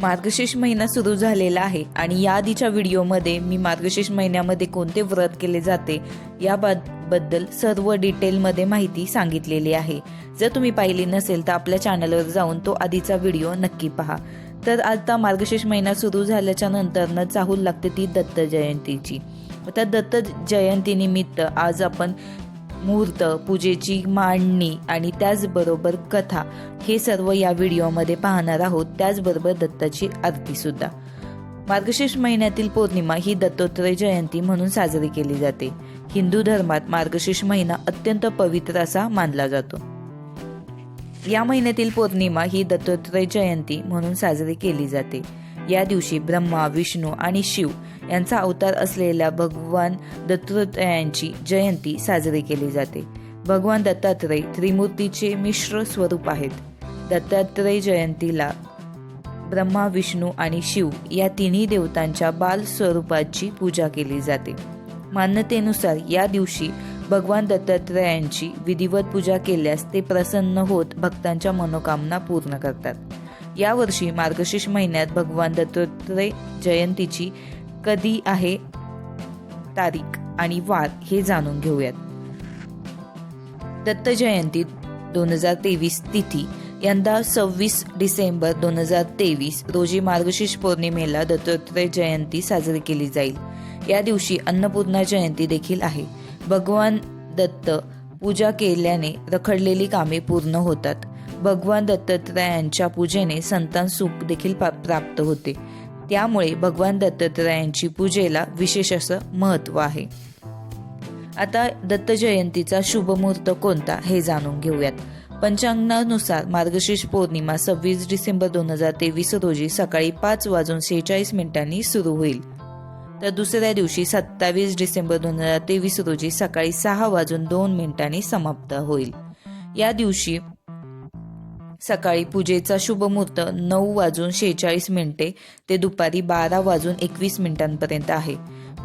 मार्गशीर्ष महिना सुरू झालेला आहे आणि या आधीच्या व्हिडिओमध्ये मी मार्गशीर्ष महिन्यामध्ये कोणते व्रत केले जाते याबद्दल सर्व डिटेलमध्ये माहिती सांगितलेली आहे. जर तुम्ही पाहिली नसेल तर आपल्या चॅनलवर जाऊन तो आधीचा व्हिडिओ नक्की पहा. तर आता मार्गशीर्ष महिना सुरू झाल्याच्या नंतरनं चाहूल लागते ती दत्त जयंतीची. तर दत्त जयंतीनिमित्त आज आपण मुहूर्त पूजेची मांडणी आणि त्याचबरोबर कथा हे सर्व या व्हिडिओमध्ये पाहणार आहोत. त्याचबरोबर दत्ताची आरतीसुद्धा मार्गशीर्ष महिन्यातील पौर्णिमा ही दत्तोत्रय जयंती म्हणून साजरी केली जाते. हिंदू धर्मात मार्गशीर्ष महिना अत्यंत पवित्र असा मानला जातो. या महिन्यातील पौर्णिमा ही दत्तोत्रय जयंती म्हणून साजरी केली जाते. या दिवशी ब्रह्मा विष्णू आणि शिव यांचा अवतार असलेल्या भगवान दत्तात्रयांची जयंती साजरी केली जाते. भगवान दत्तात्रय त्रिमूर्तीचे मिश्र स्वरूप आहेत. दत्तात्रय जयंतीला ब्रह्मा विष्णू आणि शिव या तिन्ही देवतांच्या बाल स्वरूपाची पूजा केली जाते. मान्यतेनुसार या दिवशी भगवान दत्तात्रयांची विधिवत पूजा केल्यास ते प्रसन्न होत भक्तांच्या मनोकामना पूर्ण करतात. यावर्षी मार्गशीर्ष महिन्यात भगवान दत्तात्रय जयंतीची कधी आहे तारीख आणि वार हे जाणून घेऊयात. दत्तजयंती दोन हजार तेवीस तिथी यंदा सव्वीस डिसेंबर दोन हजार तेवीस रोजी मार्गशीर्ष पौर्णिमेला दत्तात्रय जयंती साजरी केली जाईल. या दिवशी अन्नपूर्णा जयंती देखील आहे. भगवान दत्त पूजा केल्याने रखडलेली कामे पूर्ण होतात. भगवान दत्तात्रयांच्या पूजेने संतान सुख देखील प्राप्त होते. त्यामुळे भगवान दत्तात्रयांची पूजेला विशेष असं महत्त्व आहे. आता दत्त जयंतीचा कोणता हे जाणून घेऊयात. पंचांगानुसार मार्गशीर्ष पौर्णिमा सव्वीस डिसेंबर दोन हजार तेवीस रोजी सकाळी पाच वाजून शेहेचाळीस मिनिटांनी सुरू होईल. तर दुसऱ्या दिवशी सत्तावीस डिसेंबर दोन हजार तेवीस रोजी सकाळी सहा वाजून दोन मिनिटांनी समाप्त होईल. या दिवशी सकाळी पूजेचा शुभमुहूर्त नऊ वाजून शेहेचाळीस मिनिटे ते दुपारी बारा वाजून एकवीस मिनिटांपर्यंत आहे.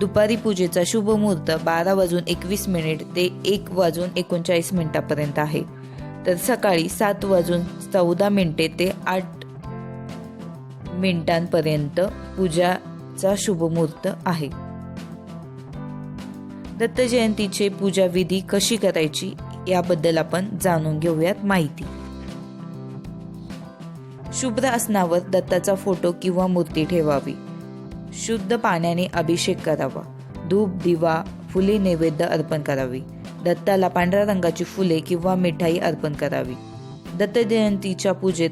दुपारी पूजेचा शुभमुहूर्त बारा वाजून एकवीस मिनिट ते एक वाजून एकोणचाळीस मिनिटापर्यंत आहे. तर सकाळी सात वाजून चौदा मिनिटे ते आठ मिनिटांपर्यंत पूजाचा शुभमुहूर्त आहे. दत्त जयंतीचे पूजा विधी कशी करायची याबद्दल आपण जाणून घेऊयात माहिती. शुभ्र आसनावर दत्ताचा फोटो किंवा मूर्ती ठेवावी. शुद्ध पाण्याने अभिषेक करावा. धूप दिवा फुले नैवेद्य अर्पण करावी. दत्ताला पांढऱ्या रंगाची फुले किंवा मिठाई अर्पण करावी. दत्त जयंतीच्या पूजेत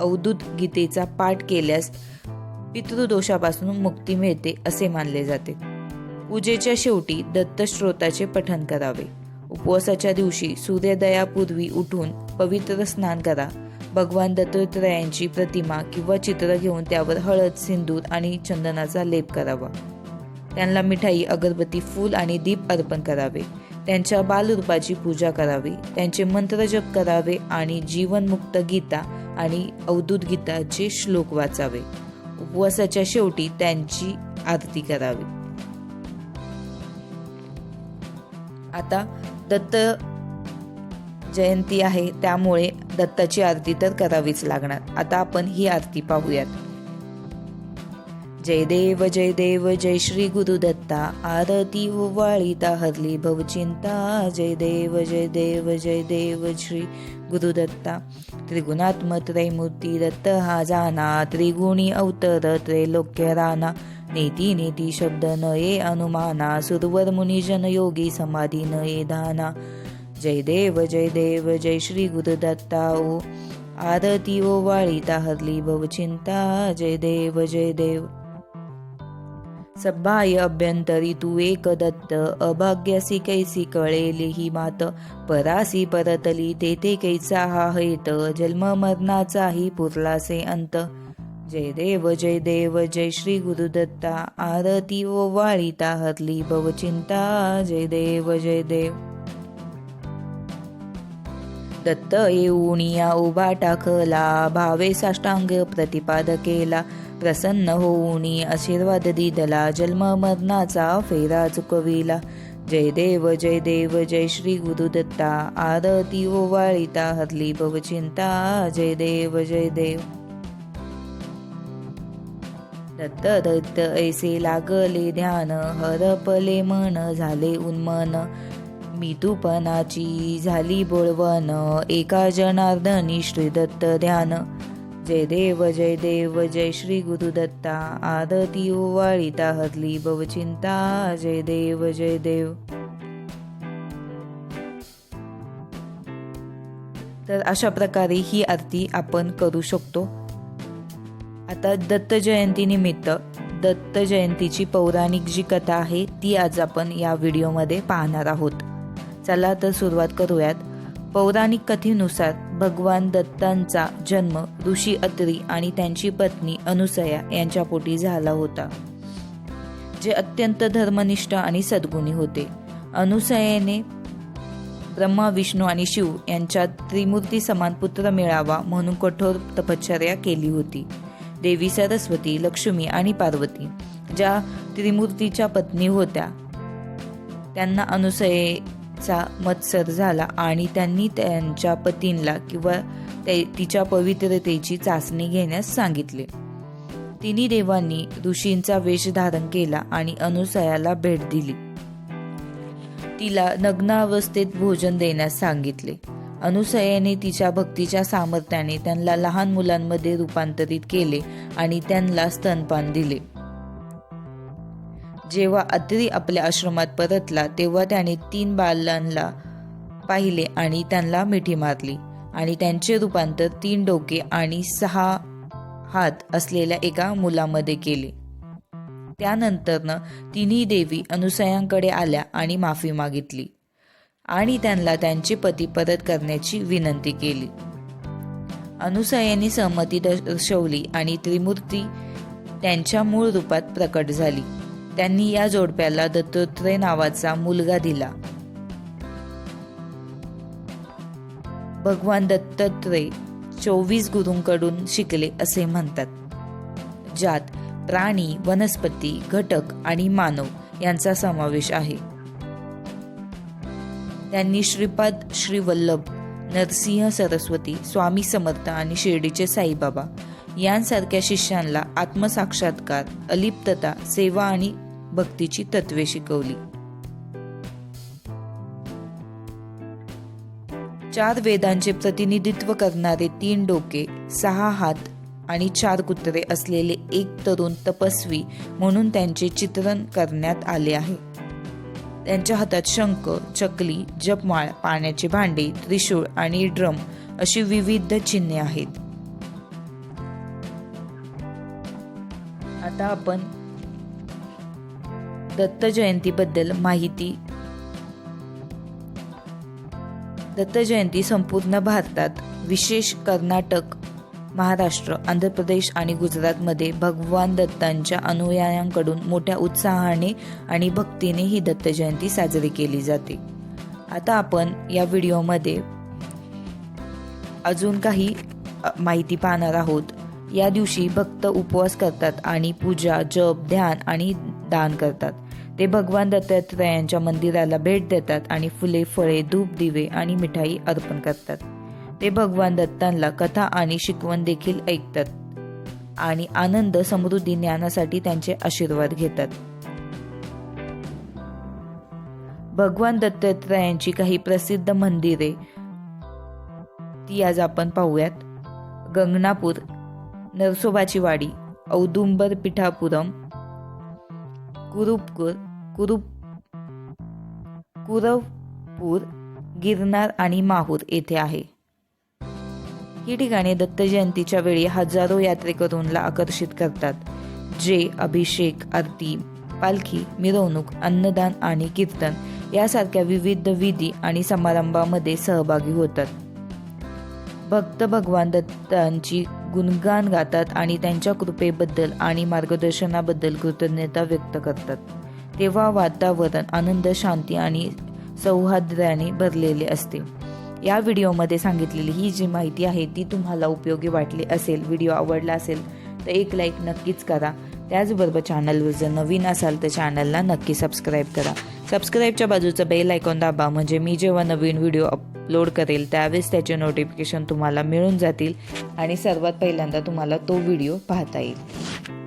अवधूत गीतेचा पाठ केल्यास पितृदोषापासून मुक्ती मिळते असे मानले जाते. पूजेच्या शेवटी दत्त श्रोताचे पठण करावे. उपवासाच्या दिवशी सूर्योदयापूर्वी उठून पवित्र स्नान करा. भगवान दत्तात्रयांची प्रतिमा किंवा चित्र घेऊन त्यावर हळद सिंदूर आणि चंदनाचा लेप करावा. त्यांना मिठाई अगरबत्ती फूल आणि दीप अर्पण करावे. त्यांच्या बालरूपाची पूजा करावी. त्यांचे मंत्र जप करावे आणि जीवनमुक्त गीता आणि अवधूत गीताचे श्लोक वाचावे. उपवासाच्या शेवटी त्यांची आरती करावी. आता दत्त जयंती आहे त्यामुळे दत्ताची आरती तर करावीच लागणार. आता आपण ही आरती पाहूयात. जय देव जय देव जय श्री गुरुदत्ता आरती वाळीता हरली भवचिंता जय देव जय देव जय देव श्री गुरुदत्ता त्रिगुणात्म त्रैमूर्ती दत्त हा जाना. त्रिगुणी अवतर त्रैलोक्य राना नेती नेती शब्द नये अनुमाना. सुरवर मुनिजन योगी समाधी नये धाना जय देव जय देव जय श्री गुरुदत्ता ओ आरती ओ वाळीता हरली भवचिंता जय देव जय देव। सब्बाय अभ्यंतरी तू एक दत्त अभाग्यासी कैसी कळेली ही मात परासी परतली तेथे कैसा हा हेत जन्म मरणाचाही पुरलासे अंत। जय देव जय देव जय श्री गुरुदत्ता आरती ओ वाळीता हरली भवचिंता जय देव जय देव। दत्त येऊनिया उभा टाकला. भावे साष्टांग प्रतिपाद केला. प्रसन्न होऊनी आशीर्वाद दिदला. जन्म मरणाचा फेरा चुकविला. जय देव जय देव जय श्री गुरुदत्ता आरती ओवाळिता हरली भवचिंता जय देव जय देव. दत्त दत्त ऐसे लागले ध्यान. हरपले मन झाले उन्मन. मी तुपनाची झाली बोळवण. एका जनार्दनी श्री दत्त ध्यान. जय देव जय देव जय श्री गुरुदत्ता. आदती ओवाळीता हरली भवचिंता जय देव जय देव. तर अशा प्रकारे ही आरती आपण करू शकतो. आता दत्त जयंती निमित्त दत्त जयंतीची पौराणिक जी कथा आहे ती आज आपण या व्हिडिओमध्ये पाहणार आहोत. चला तर सुरुवात करूयात. पौराणिक कथेनुसार भगवान दत्तांचा जन्म ऋषी अत्री आणि त्यांची पत्नी अनुसया यांच्या पोटी झाला होता जे अत्यंत धर्मनिष्ठ आणि सद्गुणी होते. अनुसयेने ब्रह्मा विष्णू आणि शिव यांच्यात त्रिमूर्ती समान पुत्र मिळावा म्हणून कठोर तपश्चर्या केली होती. देवी सरस्वती लक्ष्मी आणि पार्वती ज्या त्रिमूर्तीच्या पत्नी होत्या त्यांना अनुसये चा मत्सर झाला आणि त्यांनी त्यांच्या पतींना किंवा तिच्या पवित्रतेची चाचणी घेण्यास सांगितले. तिन्ही देवांनी ऋषींचा वेश धारण केला आणि अनुसयाला भेट दिली. तिला नग्नावस्थेत भोजन देण्यास सांगितले. अनुसयाने तिच्या भक्तीच्या सामर्थ्याने त्यांना लहान मुलांमध्ये रूपांतरित केले आणि त्यांना स्तनपान दिले. जेव्हा अत्री आपल्या आश्रमात परतला तेव्हा त्याने तीन बालांना पाहिले आणि त्यांना मिठी मारली. आणि त्यांचे रूपांतर तीन डोके आणि सहा हात असलेल्या एका मुलामध्ये केले. त्यानंतरनं तिन्ही देवी अनुसयांकडे आल्या आणि माफी मागितली आणि त्यांना त्यांचे पती परत करण्याची विनंती केली. अनुसयांनी सहमती दर्शवली आणि त्रिमूर्ती त्यांच्या मूळ रूपात प्रकट झाली. त्यांनी या जोडप्याला दत्तोत्रय नावाचा मुलगा दिला. भगवान दत्तात्रय चोवीस गुरूंकडून शिकले असे म्हणतात. ज्यात प्राणी वनस्पती घटक आणि मानव यांचा समावेश आहे. त्यांनी श्रीपाद श्रीवल्लभ नरसिंह सरस्वती स्वामी समर्थ आणि शिर्डीचे साईबाबा यांसारख्या शिष्यांना आत्मसाक्षात्कार अलिप्तता सेवा आणि भक्तीची तत्वे शिकवली. चार वेदांचे प्रतिनिधित्व करणारे तीन डोके सहा हात आणि चार कुत्रे असलेले एक तरुण तपस्वी म्हणून त्यांचे चित्रण करण्यात आले आहे. त्यांच्या हातात शंख चकली जपमाळ पाण्याचे भांडे त्रिशूळ आणि ड्रम अशी विविध चिन्हे आहेत. आता आपण दत्त जयंतीबद्दल माहिती. दत्त जयंती संपूर्ण भारतात विशेष कर्नाटक महाराष्ट्र आंध्र प्रदेश आणि गुजरातमध्ये भगवान दत्तांच्या अनुयायांकडून मोठ्या उत्साहाने आणि भक्तीने ही दत्त जयंती साजरी केली जाते. आता आपण या व्हिडिओमध्ये अजून काही माहिती पाहणार आहोत. या दिवशी भक्त उपवास करतात आणि पूजा जप ध्यान आणि दान करतात. ते भगवान दत्तात्रयांच्या मंदिराला भेट देतात आणि फुले फळे धूप दिवे आणि मिठाई अर्पण करतात. ते भगवान दत्तांना कथा आणि शिकवण देखील ऐकतात आणि आनंद समृद्धी ज्ञानासाठी त्यांचे आशीर्वाद घेतात. भगवान दत्तात्रयांची काही प्रसिद्ध मंदिरे ती आज आपण पाहूयात. गंगनापूर नरसोबाची वाडी औदुंबर पिठापुरम कुरुपपूर कुरुप कुरवपूर गिरनार आणि माहूर येथे आहे. ही ठिकाणे दत्त जयंतीच्या वेळी हजारो यात्रेकरूंना आकर्षित करतात जे अभिषेक आरती पालखी मिरवणूक अन्नदान आणि कीर्तन यासारख्या विविध विधी आणि समारंभामध्ये सहभागी होतात. भक्त भगवान दत्तांची गुणगान गातात आणि त्यांच्या कृपेबद्दल आणि मार्गदर्शनाबद्दल कृतज्ञता व्यक्त करतात. तेव्हा वातावरण आनंद शांती आणि सौहार्द्याने भरलेले असते. या व्हिडिओमध्ये सांगितलेली ही जी माहिती आहे ती तुम्हाला उपयोगी वाटली असेल व्हिडिओ आवडला असेल तर एक लाईक नक्कीच करा. त्याचबरोबर चॅनलवर जर नवीन असाल तर चॅनलला नक्की सबस्क्राईब करा. सबस्क्राईबच्या बाजूचं बेल आयकॉन दाबा म्हणजे मी जेव्हा नवीन व्हिडिओ अपलोड करेल त्यावेळेस त्याचे नोटिफिकेशन तुम्हाला मिळून जातील आणि सर्वात पहिल्यांदा तुम्हाला तो व्हिडिओ पाहता येईल.